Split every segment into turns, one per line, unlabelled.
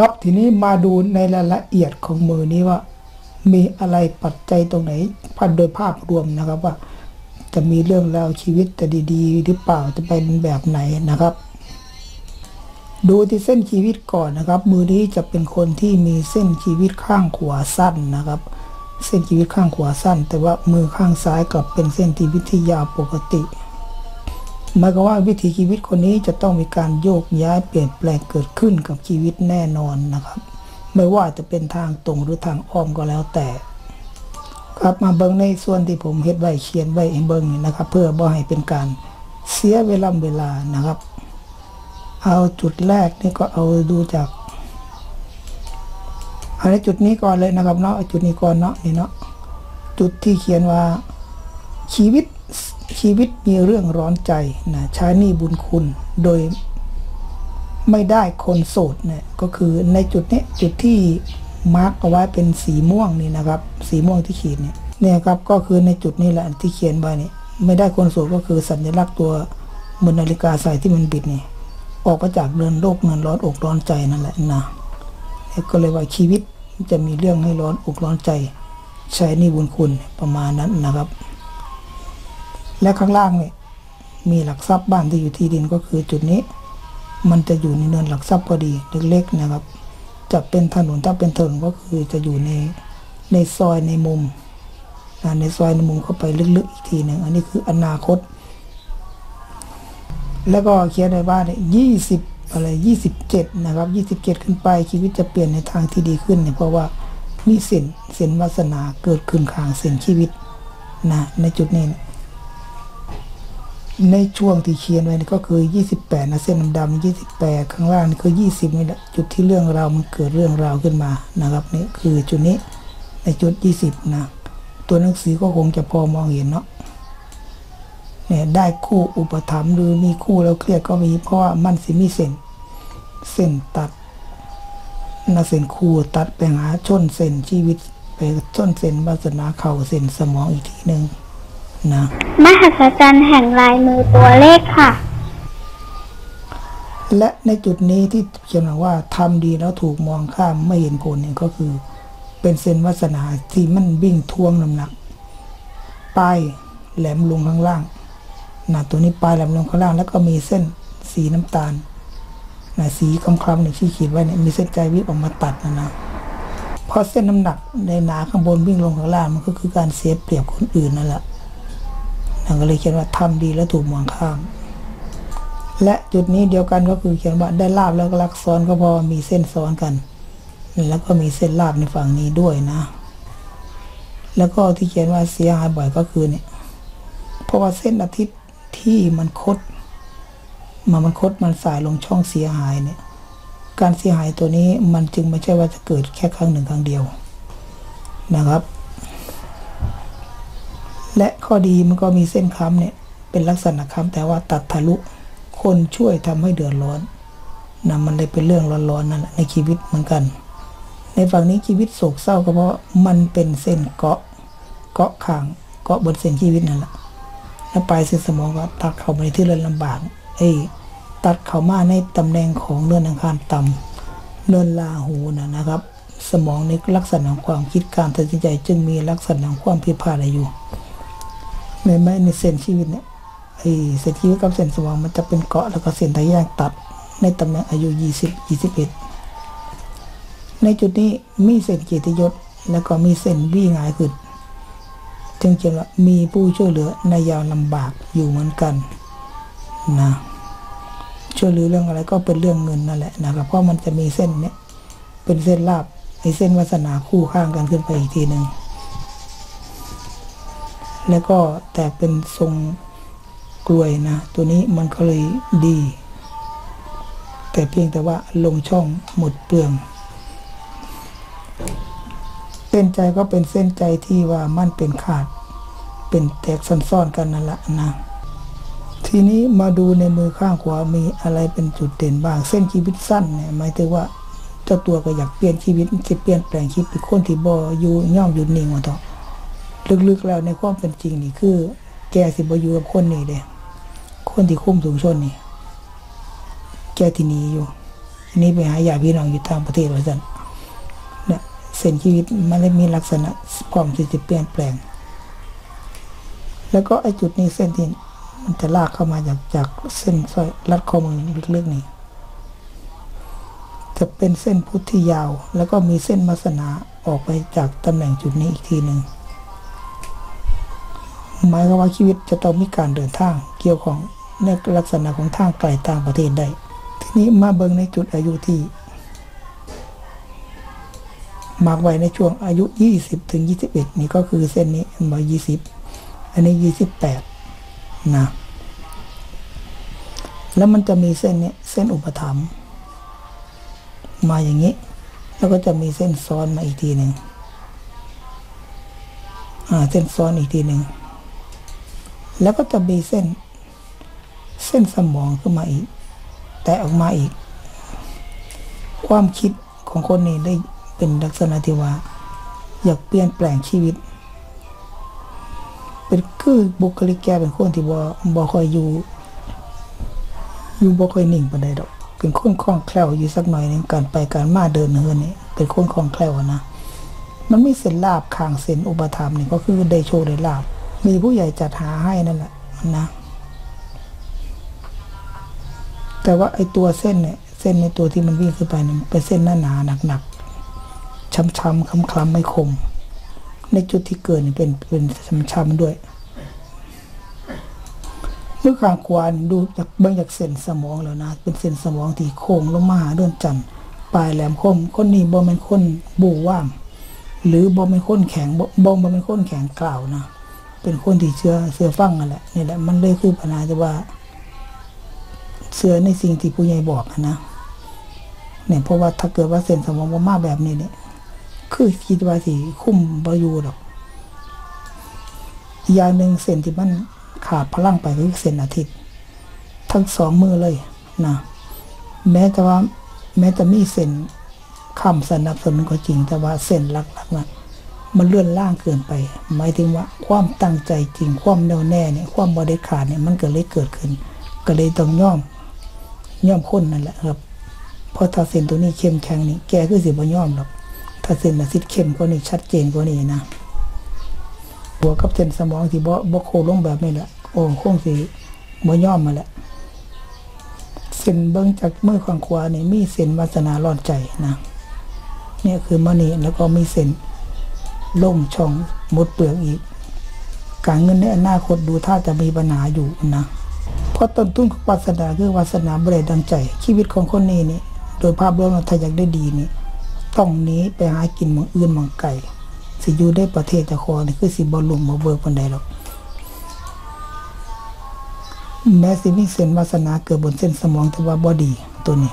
ครับทีนี้มาดูในรายละเอียดของมือนี้ว่า มีอะไรปัจจัยตรงไหนพันโดยภาพรวมนะครับว่า จะมีเรื่องราวชีวิตจะดี ๆ หรือเปล่าจะเป็นแบบไหนนะครับ ดูที่เส้นชีวิตก่อนนะครับ มือนี้จะเป็นคนที่มีเส้นชีวิตข้างขวาสั้นนะครับ เส้นชีวิตข้างขวาสั้น แต่ว่ามือข้างซ้ายกลับเป็นเส้นชีวิตที่ยาวปกติ หมายความว่าวิถีชีวิตคนนี้จะต้องมีการโยกย้ายเปลี่ยนแปลงเกิดขึ้นกับชีวิตแน่นอนนะครับ ไม่ว่าจะเป็นทางตรงหรือทางอ้อมก็แล้วแต่ ครับมาเบิ้งในส่วนที่ผมเฮ็ดไว้เขียนไว้ให้เบิ้งนี่นะครับ เพื่อบ่ให้เป็นการเสียเวลาเวลานะครับ เอาจุดแรกนี่ก็เอาดูจากเอาในจุดนี้ก่อนเลยนะครับเนาะจุดนี้ก่อนเนาะนี่เนาะจุดที่เขียนว่าชีวิต ชีวิตมีเรื่องร้อนใจนะใช้หนี้บุญคุณโดยไม่ได้คนโสดเนี่ยก็คือในจุดนี้จุดที่มาร์กเอาไว้เป็นสีม่วงนี่นะครับ สีม่วงที่ขีดเนี่ยเนี่ยครับก็คือในจุดนี้แหละที่เขียนไว้นี่ไม่ได้คนโสดก็คือสัญลักษณ์ตัวเหมือนนาฬิกาใส่ที่มันบิดนี่ออกมาจากเรือนโลกเงินร้อนอกร้อนใจนั่นแหละนะก็เลยว่าชีวิตจะมีเรื่องให้ร้อนอกร้อนใจ ใช้นี่บุญคุณประมาณนั้นนะครับ และข้างล่างเนี่ยมีหลักทรัพย์บ้านที่อยู่ที่ดินก็คือจุดนี้ มันจะอยู่ในเนินหลักทรัพย์พอดีเล็กๆนะครับ จะเป็นถนนถ้าเป็นถนนก็คือจะอยู่ในในซอยในมุมในซอยในมุมเข้าไปลึกๆอีกทีหนึ่งอันนี้คืออนาคต แล้วก็เขียนในบ้านเนี่ยยี่สิบอะไรยี่สิบเจ็ดนะครับยี่สิบเจ็ดขึ้นไปชีวิตจะเปลี่ยนในทางที่ดีขึ้นเนี่ยเพราะว่ามีเส้นส้นวาสนาเกิดขึ้นข้างเส้นชีวิตนะในจุดนี้นะ ในช่วงที่เขียนไว้นี่ก็คือ 28นะเส้นดำๆ28 ข้างล่างนี่คือ 20นี่แหละจุดที่เรื่องราวมันเกิดเรื่องราวขึ้นมานะครับนี่คือจุดนี้ในจุด 20 นะ ตัวหนังสือก็คงจะพอมองเห็นเนาะเนี่ยได้คู่อุปถัมภ์หรือมีคู่แล้วเครียดก็มีเพราะว่ามันสิมีเส้นเส้นตัดนะเส้นคู่ตัดไปหาชนเส้นชีวิตไปชนเส้นวาสนาเข่าเส้นสมองอีกทีหนึ่ง นะ
มหัศจรรย์แห่งลายมือตัวเลขค่ะ
และในจุดนี้ที่เขียนว่าทำดีแล้วถูกมองข้ามไม่เห็นผลเนี่ยก็คือ เป็นเส้นวาสนาที่มันวิ่งทวงน้ำหนักป้ายแหลมลงข้างล่างนะตัวนี้ปลายแหลมลงข้างล่าง แล้วก็มีเส้นสีน้ำตาลนะสีคล้ำๆเนี่ยที่ขีดไว้เนี่ยมีเส้นใจวิบออกมาตัดนะนะเพราะเส้นน้ำหนักในหนาข้างบนวิ่งลงข้างล่างมันก็คือการเสียเปรียบคนอื่นนั่นแหละ นั่นก็เลยเขียนว่าทำดีแล้วถูกมองข้าม และจุดนี้เดียวกันก็คือเขียนว่าได้ลาบแล้วก็รักซ้อนก็พราะว่ามีเส้นซ้อนกัน แล้วก็มีเส้นลาบในฝั่งนี้ด้วยนะ แล้วก็ที่เขียนว่าเสียหายบ่อยก็คือเนี่ยเพราะว่าเส้นอาทิตย์ที่มันคดมามันคดมันสายลงช่องเสียหายเนี่ย การเสียหายตัวนี้มันจึงไม่ใช่ว่าจะเกิดแค่ครั้งหนึ่งครั้งเดียวนะครับ และข้อดีมันก็มีเส้นค้ำเนี่ยเป็นลักษณะค้ำแต่ว่าตัดทะลุคนช่วยทำให้เดือดร้อนนะมันเลยเป็นเรื่องร้อนๆนั่นแหละในชีวิตเหมือนกัน ในฝั่งนี้ชีวิตโศกเศร้าก็เพราะมันเป็นเส้นเกาะเกาะขางเกาะบนเส้นชีวิตนั่นแหละแล้วปลายเส้นสมองก็ตัดเข้ามาในที่เรื่องลำบากเอ้ตัดเข้ามาในตำแหน่งของเนื้ออังคารต่ำเนื้อลาหูนะนะครับ สมองในลักษณะของความคิดการตัดสินใจจึงมีลักษณะของความผิดพลาดอะไรอยู่ ในไม่ในเส้นชีวิตเนี่ยไอ้เส้นชีวิตกับเส้นสมองมันจะเป็นเกาะแล้วก็เส้นทะแยกตัดในตำแหน่งอายุ 20 21 ในจุดนี้มีเส้นเกียรติยศแล้วก็มีเส้นวี่งายขึ้นจึงเขียนว่ามีผู้ช่วยเหลือในยามลำบากอยู่เหมือนกันนะช่วยเหลือเรื่องอะไรก็เป็นเรื่องเงินนั่นแหละนะครับเพราะมันจะมีเส้นเนี้ยเป็นเส้นลาบไอ้เส้นวาสนาคู่ข้างกันขึ้นไปอีกทีหนึ่ง แล้วก็แต่เป็นทรงกลวยนะ ตัวนี้มันก็เลยดี แต่เพียงแต่ว่าลงช่องหมดเปลือง เส้นใจก็เป็นเส้นใจที่ว่ามันเป็นขาด เป็นแตกซ่อนๆกันนั่นแหละนะทีนี้มาดูในมือข้างขวามีอะไรเป็นจุดเด่นบ้าง เส้นชีวิตสั้นเนี่ยหมายถึงว่าเจ้าตัวก็อยากเปลี่ยนชีวิตจะเปลี่ยนแปลงชีวิตเป็นคนที่บ่อยู่ย่อมอยู่นิ่งว่าต่อ ลึกๆแล้วในความเป็นจริงนี่คือ แกสิบอยู่กับคนนี่เด้คนที่คุ้มสูงชนนี่ แกที่นีอยู่แกหนี่ไปหาญาติพี่น้องอยู่ต่างประเทศว่าซั่นเนี่ยเส้นชีวิตมันเลยมีลักษณะพร้อมที่จะเปลี่ยนแปลง แล้วก็ไอ้จุดนี้เส้นที่มันจะลากเข้ามาจากจากเส้นสร้อยรัดข้อมือลึกๆนี่จะเป็นเส้นพุทธที่ยาว แล้วก็มีเส้นมัสนาออกไปจากตำแหน่งจุดนี้อีกทีหนึ่ง หมายความว่าชีวิตจะต้องมีการเดินทางเกี่ยวของในลักษณะของทางไกลต่างประเทศได้ ทีนี้มาเบิงในจุดอายุที่มากไว้ในช่วงอายุ 20 ถึง 21 นี่ก็คือเส้นนี้มา20 อันนี้ 28 นะ แล้วมันจะมีเส้นนี้เส้นอุปถัมภ์มาอย่างนี้ แล้วก็จะมีเส้นซ้อนมาอีกทีหนึ่งอ่า เส้นซ้อนอีกทีหนึ่ง แล้วก็จะมีเส้น เส้นสมองขึ้นมาอีก แต่ออกมาอีก ความคิดของคนนี้ได้เป็นลักษณะที่ว่า อยากเปลี่ยนแปลงชีวิต เป็นคือบุคลิกแกเป็นคนที่บ่บ่ค่อยอยู่ อยู่บ่ค่อยนิ่งปานใดดอก เป็นคนคล่องแคล่วอยู่สักหน่อยนึงการไปการมาเดินเฮินนี่เป็นคนคล่องแคล่วนะมันมีเส้นลาบข้างเส้นอุปธรรมนี่ก็คือได้โชคได้ลาบ มีผู้ใหญ่จัดหาให้นั่นแหละนะ แต่ว่าไอ้ตัวเส้นเนี่ย เส้นในตัวที่มันวิ่งขึ้นไปเนี่ยเป็นเส้นหนาหนาหนักหนักๆช้ำๆคล้ำๆไม่คม ในจุดที่เกิดเนี่ยเป็นเป็นช้ำๆด้วยเมื่อข้างขวานดูจากเบื้องจากเส้นสมองแล้วนะ เป็นเส้นสมองที่โค้งลงมาหาดวงจันทร์ปลายแหลมคมคนนี้บ่เป็นคนบูว่ามหรือบ่เป็นคนแข็งบ่บ่บ่เป็นคนแข็งกล่าวนะ เป็นคนที่เชื่อเชื่อฟังนั่นแหละนี่แหละมันเลยคือปัญหาที่ว่าเชื่อในสิ่งที่ผู้ใหญ่บอกนะเนี่ยเพราะว่าถ้าเกิดว่าเส้นสมองบ่ามาแบบนี้เนี่ยคือคิดว่าสิคุ้มบ่อยู่ดอกอีกย่างหนึ่งเส้นที่มันขาดพลังไปคือเส้นอาทิตย์ ทั้งสองมือเลยนะแม้แต่ว่า แม้จะมีเส้นคำสนับสนุนก็จริงแต่ว่าเส้นหลักๆนะ มันเลื่อนล่างเกินไป หมายถึงว่าความตั้งใจจริงความแน่วแน่เนี่ยความบริขาดเนี่ยมันก็เลยเกิดขึ้น ก็เลยต้องย่อมย่อมพ้นนั่นแหละครับเพราะถ้าเส้นตัวนี้เข้มแข็งนี่แกคือสิบ่ย่อมหรอกถ้าเส้นอาทิตย์เข้มกว่านี้ชัดเจนกว่านี้นะบวกับเส้นสมองที่บ่บ่โคลงแบบนี้แหละโอ้คงสิบ่ย่อมมาแหละเส้นเบิ่งจากมือข้างขวานี่มีเส้นวาสนาร้อนใจนะเนี่ยคือมณีแล้วก็มีเส้น ล่มช่องหมดเปลือกอีก การเงินในอนาคตดูถ้าจะมีปัญหาอยู่นะ เพราะต้นทุนของวาสนาคือวาสนาบ่ได้ดังใจ ชีวิตของคนนี้นี่โดยภาพรวมแล้วถ้าอยากได้ดีนี่ต้องหนี้ไปหากินเมืองอื่นเมืองไกลสิอยู่ได้ประเทศเจะคอนี่คือสิบ่ลุ่มบ่เบิกปานใดหรอกแม้สิมีเส้นวาสนาเกิดบนเส้นสมองแต่ว่าบ่ดีตัวนี้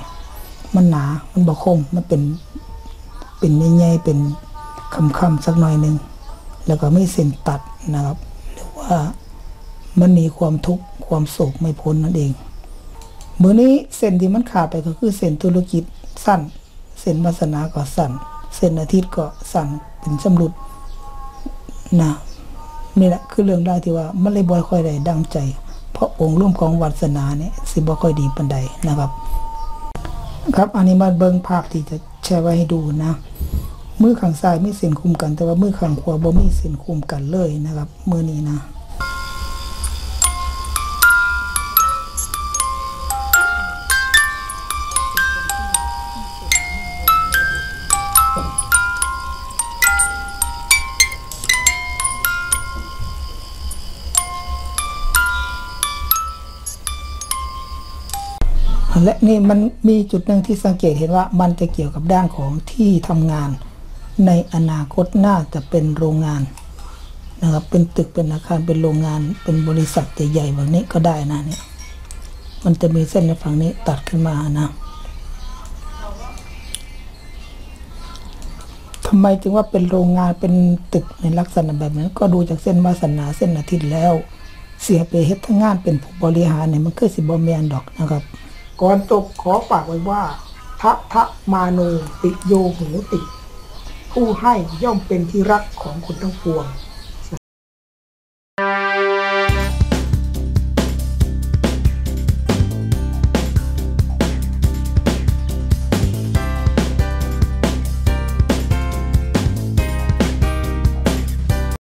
มันหนา มันบ่คมมันเป็น เป็นใหญ่ๆเป็น คำๆสักหน่อยหนึ่งแล้วก็ไม่เส้นตัดนะครับ หรือว่ามันมีความทุกข์ความโศกไม่พ้นนั่นเองมือนี้เส้นที่มันขาดไปก็คือเส้นธุรกิจสั้น เส้นวาสนาก็สั้น เส้นอาทิตย์ก็สั้นเป็นชำรุดนะนี่แหละคือเรื่องราวที่ว่ามันเลยบ่ค่อยได้ดังใจ เพราะองค์ร่วมของวาสนาเนี่ยสิบ่ค่อยดีปานใดนะครับ ครับอันนี้มาเบิ่งภาพที่จะแชร์ไว้ให้ดูนะ มือข้างซ้ายมีเส้นคุมกัน แต่ว่ามือข้างขวาบ่มีเส้นคุมกันเลยนะครับ มือนี้นะและนี่มันมีจุดหนึ่งที่สังเกตเห็นว่ามันจะเกี่ยวกับด้านของที่ทำงาน ในอนาคตน่าจะเป็นโรงงานนะครับ เป็นตึกเป็นอาคารเป็นโรงงาน เป็นบริษัทใหญ่ๆแบบนี้ก็ได้นะเนี่ย มันจะมีเส้นในฝั่งนี้ตัดขึ้นมานะทำไมจึงว่าเป็นโรงงานเป็นตึกในลักษณะแบบนั้น ก็ดูจากเส้นวาสนาเส้นอาทิตย์แล้ว เสียไปเฮ็ดทั้งงานเป็นผู้บริหารเนี่ยมันคือสิบ่แมนดอกนะครับ ก่อนจบขอฝากไว้ว่าทะทะมาโนติโยโหติ ผู้ให้ย่อมเป็นที่รักของคนทั้งปวง